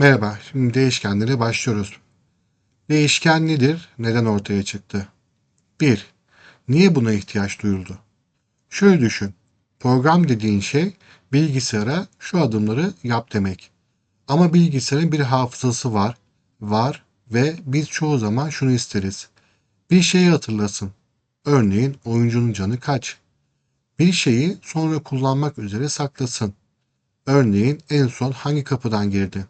Merhaba, şimdi değişkenlere başlıyoruz. Değişken nedir? Neden ortaya çıktı? 1. Niye buna ihtiyaç duyuldu? Şöyle düşün. Program dediğin şey bilgisayara şu adımları yap demek. Ama bilgisayarın bir hafızası var, var ve biz çoğu zaman şunu isteriz. Bir şeyi hatırlasın. Örneğin oyuncunun canı kaç? Bir şeyi sonra kullanmak üzere saklasın. Örneğin en son hangi kapıdan girdi?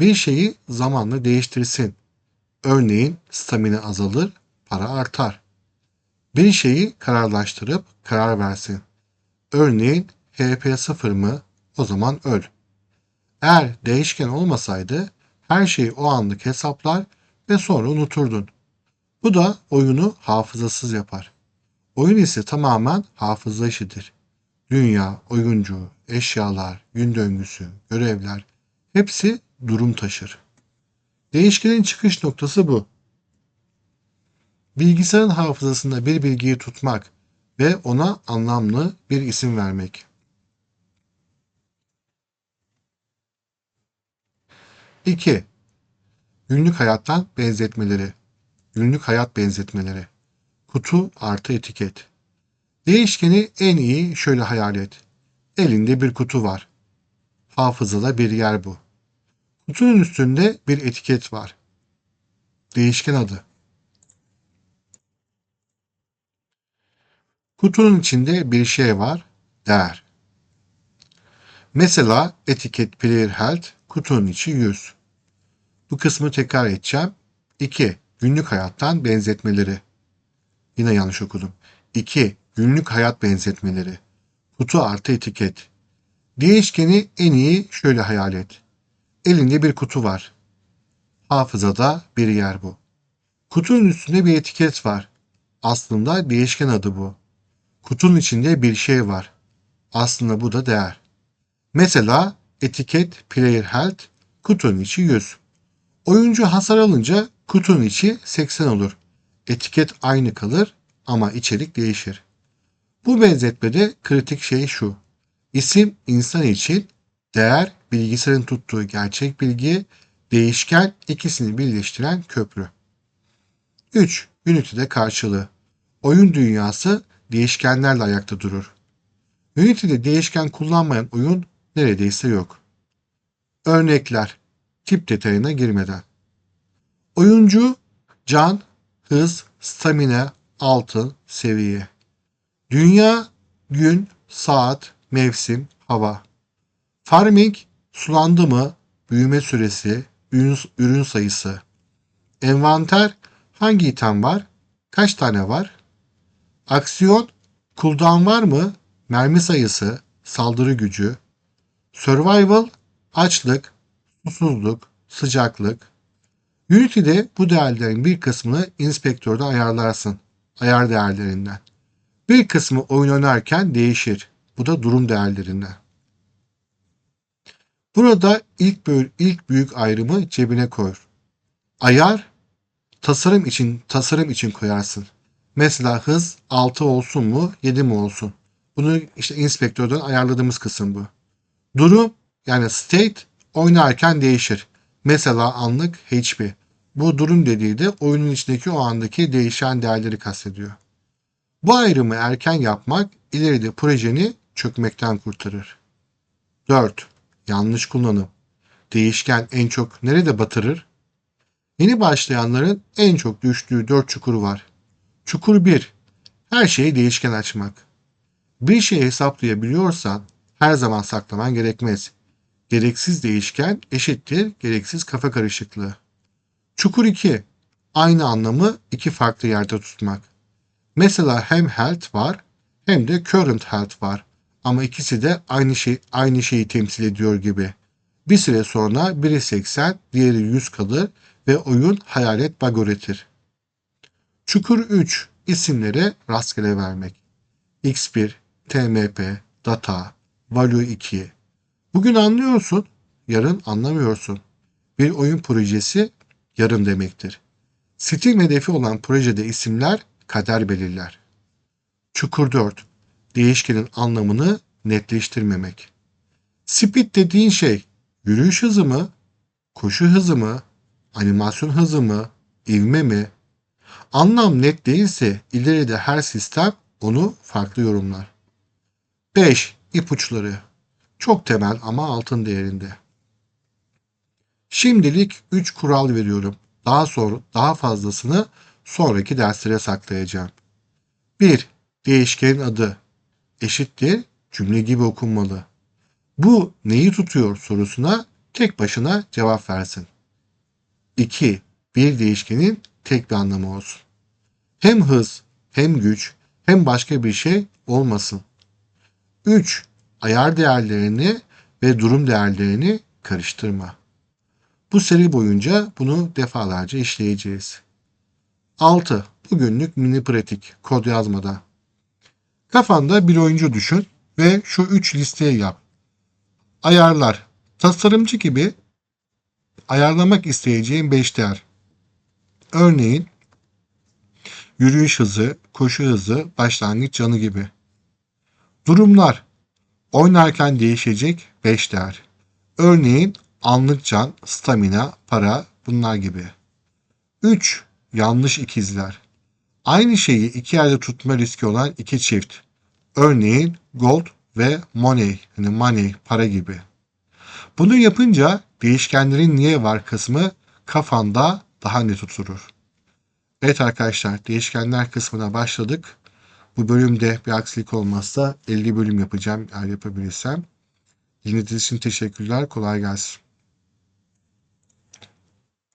Bir şeyi zamanla değiştirsin. Örneğin stamina azalır, para artar. Bir şeyi kararlaştırıp karar versin. Örneğin HP 0 mı? O zaman öl. Eğer değişken olmasaydı her şeyi o anlık hesaplar ve sonra unuturdun. Bu da oyunu hafızasız yapar. Oyun ise tamamen hafıza işidir. Dünya, oyuncu, eşyalar, gün döngüsü, görevler hepsi durum taşır. Değişkenin çıkış noktası bu. Bilgisayarın hafızasında bir bilgiyi tutmak ve ona anlamlı bir isim vermek. İki, Günlük hayattan benzetmeleri. Günlük hayat benzetmeleri. Kutu artı etiket. Değişkeni en iyi şöyle hayal et. Elinde bir kutu var. Hafızada bir yer bu. Kutunun üstünde bir etiket var. Değişken adı. Kutunun içinde bir şey var. Değer. Mesela etiket player health kutunun içi 100. Bu kısmı tekrar edeceğim. 2. Günlük hayattan benzetmeleri. Yine yanlış okudum. 2. Günlük hayat benzetmeleri. Kutu artı etiket. Değişkeni en iyi şöyle hayal et. Elinde bir kutu var. Hafızada bir yer bu. Kutunun üstünde bir etiket var. Aslında değişken adı bu. Kutunun içinde bir şey var. Aslında bu da değer. Mesela etiket player health kutunun içi 100. Oyuncu hasar alınca kutunun içi 80 olur. Etiket aynı kalır ama içerik değişir. Bu benzetmede kritik şey şu. İsim insan için, değer bilgisayarın tuttuğu gerçek bilgi, değişken ikisini birleştiren köprü. 3. Unity'de karşılığı. Oyun dünyası değişkenlerle ayakta durur. Unity'de değişken kullanmayan oyun neredeyse yok. Örnekler tip detayına girmeden. Oyuncu can, hız, stamina, altın, seviye. Dünya, gün, saat, mevsim, hava. Farming, sulandı mı, büyüme süresi, ürün, ürün sayısı. Envanter, hangi item var, kaç tane var. Aksiyon, cooldown var mı, mermi sayısı, saldırı gücü. Survival, açlık, susuzluk, sıcaklık. Unity'de bu değerlerin bir kısmını inspektörde ayarlarsın. Ayar değerlerinden. Bir kısmı oyun oynarken değişir. Bu da durum değerlerinden. Burada ilk, böyle, ilk büyük ayrımı cebine koy. Ayar tasarım için tasarım için koyarsın. Mesela hız 6 olsun mu 7 mi olsun? Bunu işte inspektörden ayarladığımız kısım bu. Durum yani state oynarken değişir. Mesela anlık HP. Bu durum dediği de oyunun içindeki o andaki değişen değerleri kastediyor. Bu ayrımı erken yapmak ileride projeni çökmekten kurtarır. 4. Yanlış kullanım. Değişken en çok nerede batırır? Yeni başlayanların en çok düştüğü 4 çukur var. Çukur 1. Her şeyi değişken açmak. Bir şeyi hesaplayabiliyorsan her zaman saklaman gerekmez. Gereksiz değişken eşittir gereksiz kafa karışıklığı. Çukur 2. Aynı anlamı iki farklı yerde tutmak. Mesela hem health var hem de current health var. Ama ikisi de aynı şey aynı şeyi temsil ediyor gibi. Bir süre sonra biri 80, diğeri 100 kalır ve oyun hayalet bug üretir. Çukur 3 isimlere rastgele vermek. X1, TMP, data, value 2. Bugün anlıyorsun, yarın anlamıyorsun. Bir oyun projesi yarın demektir. Steam hedefi olan projede isimler kader belirler. Çukur 4. Değişkenin anlamını netleştirmemek. Speed dediğin şey yürüyüş hızı mı, koşu hızı mı, animasyon hızı mı, ivme mi? Anlam net değilse ileride her sistem onu farklı yorumlar. 5. İpuçları Çok temel ama altın değerinde. Şimdilik 3 kural veriyorum. Daha sonra daha fazlasını sonraki derslere saklayacağım. 1. Değişkenin adı eşittir cümle gibi okunmalı. Bu neyi tutuyor sorusuna tek başına cevap versin. 2. Bir değişkenin tek bir anlamı olsun. Hem hız, hem güç, hem başka bir şey olmasın. 3. Ayar değerlerini ve durum değerlerini karıştırma. Bu seri boyunca bunu defalarca işleyeceğiz. 6. Bugünlük mini pratik kod yazmada. Kafanda bir oyuncu düşün ve şu 3 listeyi yap. Ayarlar. Tasarımcı gibi ayarlamak isteyeceğin 5 değer. Örneğin yürüyüş hızı, koşu hızı, başlangıç canı gibi. Durumlar. Oynarken değişecek 5 değer. Örneğin anlık can, stamina, para bunlar gibi. 3. Yanlış ikizler. Aynı şeyi iki yerde tutma riski olan iki çift. Örneğin gold ve money, hani money, para gibi. Bunu yapınca değişkenlerin niye var kısmı kafanda daha net oturur. Evet arkadaşlar değişkenler kısmına başladık. Bu bölümde bir aksilik olmazsa 50 bölüm yapacağım eğer yapabilirsem. Dinlediğiniz için teşekkürler. Kolay gelsin.